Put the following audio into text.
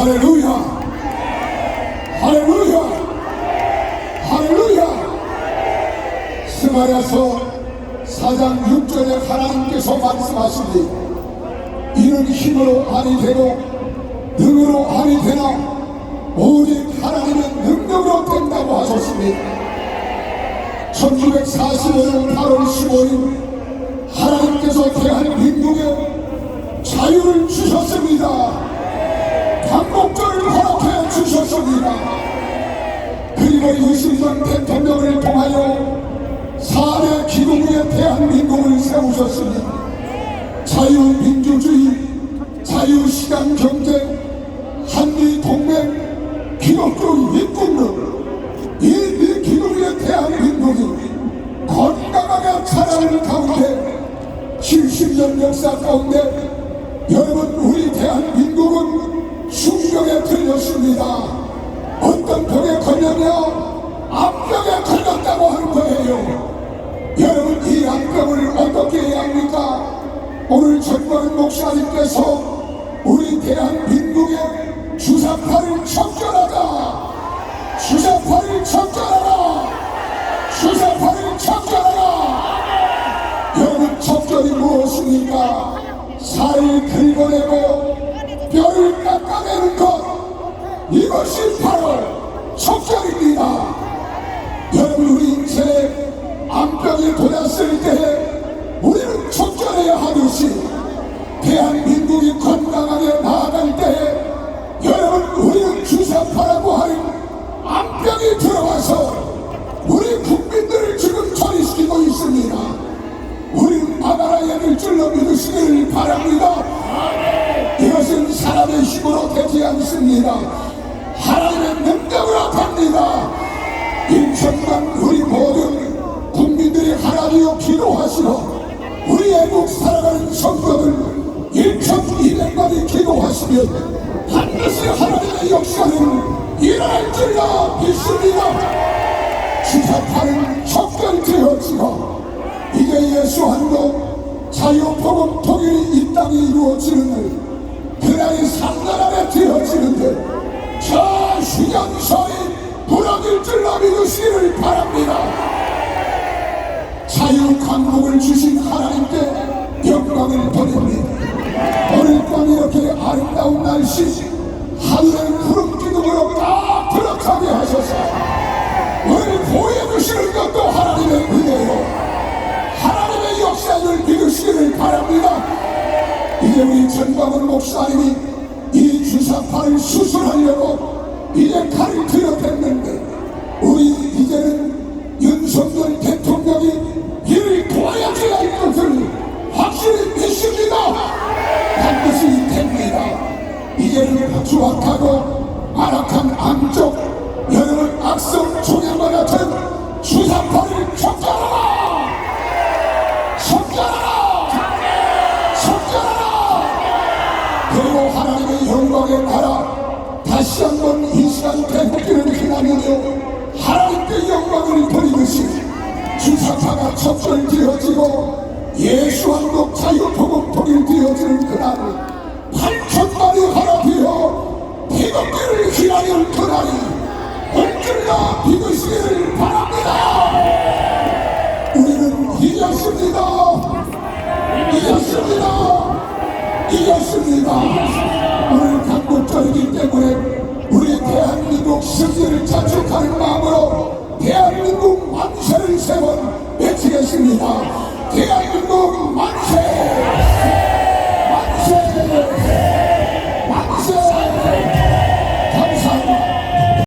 할렐루야. 할렐루야. 할렐루야. 스가랴서 4장 6절에 하나님께서 말씀하시니 이는 힘으로 아니 되고 능으로 아니 되나? 오직 하나님의 능력으로 된다고 하셨으니 1945년 8월 15일 하나님께서 대한민국에 자유를 주셨습니다 20년 대통령을 통하여 4대 기독의 대한민국을 세우셨으니 자유민주주의, 자유시간 경제, 한미동맹, 기독교 입국론 이 미기독의 대한민국이 건강하게 살아가는 가운데 70년 역사 가운데 여러분 우리 대한민국은 충격에 들렸습니다 어떤 병에 걸렸냐 암병에 걸렸다고 거예요 여러분 이 암병을 어떻게 해야 합니까? 오늘 전광 목사님께서 우리 대한민국의 주사파를 척결하자 주사파를 척결하라 주사파를 척결하라 여러분 척결이 무엇입니까? 살을 긁어내고 뼈를 깎아내는 것! 이것이 바로 척결입니다 여러분 우리 인생에 암병이 돌았을 때 우리는 척결해야 하듯이 대한민국이 건강하게 나아갈 때 여러분 우리는 주사파라고 하는 암병이 들어와서 우리 국민들을 지금 처리시키고 있습니다. 우리는 막아야 될 줄로 믿으시기를 바랍니다. 이것은 사람의 힘으로 되지 않습니다. 하나님의 능력으로 됩니다. 인천만 우리 모든 국민들이 하나님여 기도하시고 우리 애국 살아가는 성도들 1,200만이 기도하시면 반드시 하나님의 역사는 일어날 줄로 믿습니다. 주사파는 척결되었지요 이제 예수 한도 자유복음 통일이 이 땅에 이루어지는 날 그날이 상단안에 되어지는데 저 휴양선이 무너질 줄로 믿으시기를 바랍니다 자유 강국을 주신 하나님께 영광을 돌립니다. 오늘 밤 이렇게 아름다운 날씨 하늘의 구름 기둥으로 딱 들어가게 하셔서. 우리를 보여주시는 것도 하나님의 은혜요. 하나님의 역사를 믿으시기를 바랍니다. 이제 우리 전광훈 목사님이 이 주사파를 수술하려고 이제 칼을 들여댔는데 우리 이제는 윤석열 대통령 이 이를 도와야지 할 것을 확실히 믿습니다. 반드시 됩니다. 이제는 추악하고 아락한 암쪽 여러분 악성 종양과 같은 주사파를 척결하라! 척결하라! 척결하라! 그리고 하나님의 영광의 나라 다시 한번 이 시간 대국기를 기나누며 하나님께 영광을 돌리듯이 주사파가 척결되어지고 예수 한국 자유복음 통일되어지는 그날 8천만이 하나 되어 대국기를 기나는 그날이 올 줄로 믿으시기를 바랍니다. 우리는 이겼습니다. 이겼습니다. 이겼습니다. 오늘 강국절이기 때문에 우리 대한민국 승리를 자축하는 마음으로 대한민국 만세를 세번 외치겠습니다. 대한민국